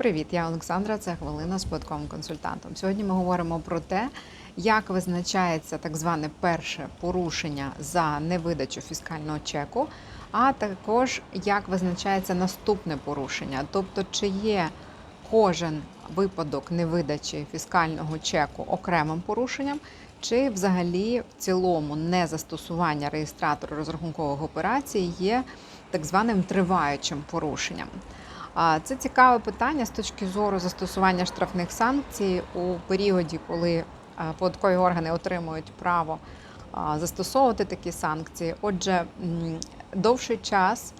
Привіт, я Олександра. Це хвилина з податковим консультантом. Сьогодні ми говоримо про те, як визначається так зване перше порушення за невидачу фіскального чеку, а також як визначається наступне порушення, тобто чи є кожен випадок невидачі фіскального чеку окремим порушенням, чи взагалі в цілому незастосування реєстратору розрахункових операцій є так званим триваючим порушенням. Це цікаве питання з точки зору застосування штрафних санкцій у періоді, коли податкові органи отримують право застосовувати такі санкції. Отже, довший час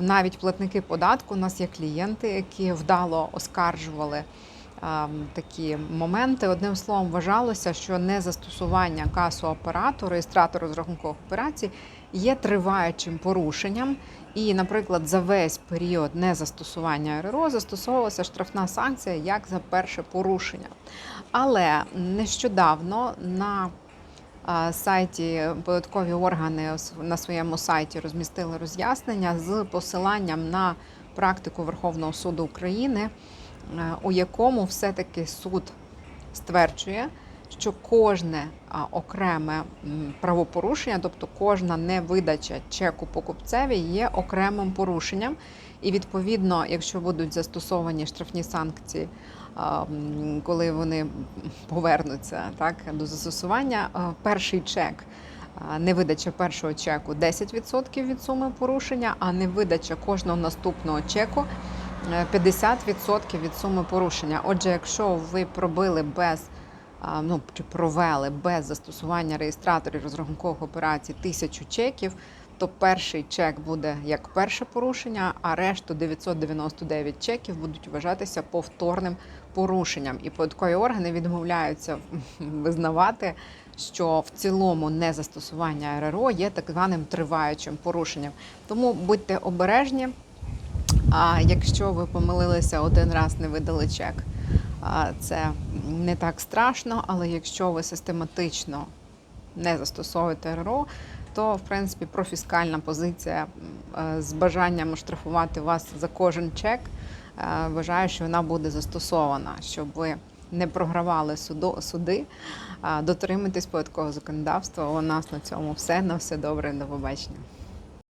навіть платники податку, у нас є клієнти, які вдало оскаржували такі моменти. Одним словом, вважалося, що незастосування касу апарату, реєстратору розрахункових операцій є триваючим порушенням. І, наприклад, за весь період незастосування РРО застосовувалася штрафна санкція як за перше порушення. Але нещодавно на сайті податкові органи на своєму сайті розмістили роз'яснення з посиланням на практику Верховного суду України, е, у якому все-таки суд стверджує, що кожне окреме правопорушення, тобто кожна невидача чеку покупцеві, є окремим порушенням. І відповідно, якщо будуть застосовані штрафні санкції, коли вони повернуться так до застосування, перший чек. Невидача першого чеку 10% від суми порушення, а невидача кожного наступного чеку е, 50% від суми порушення. Отже, якщо ви пробили без ну, чи провели без застосування реєстраторів розрахункових операцій тисячу чеків, то перший чек буде як перше порушення, а решту 999 чеків будуть вважатися повторним порушенням. І податкові органи відмовляються визнавати, що в цілому незастосування РРО є так званим триваючим порушенням. Тому будьте обережні. А якщо ви помилилися один раз, не видали чек, це не так страшно, але якщо ви систематично не застосовуєте РРО, то в принципі профіскальна позиція е, з бажанням штрафувати вас за кожен чек. е, Вважаю, що вона буде застосована, щоб ви не програвали суду, суди, дотримуйтесь податкового законодавства. У нас на цьому все. На все добре, до побачення.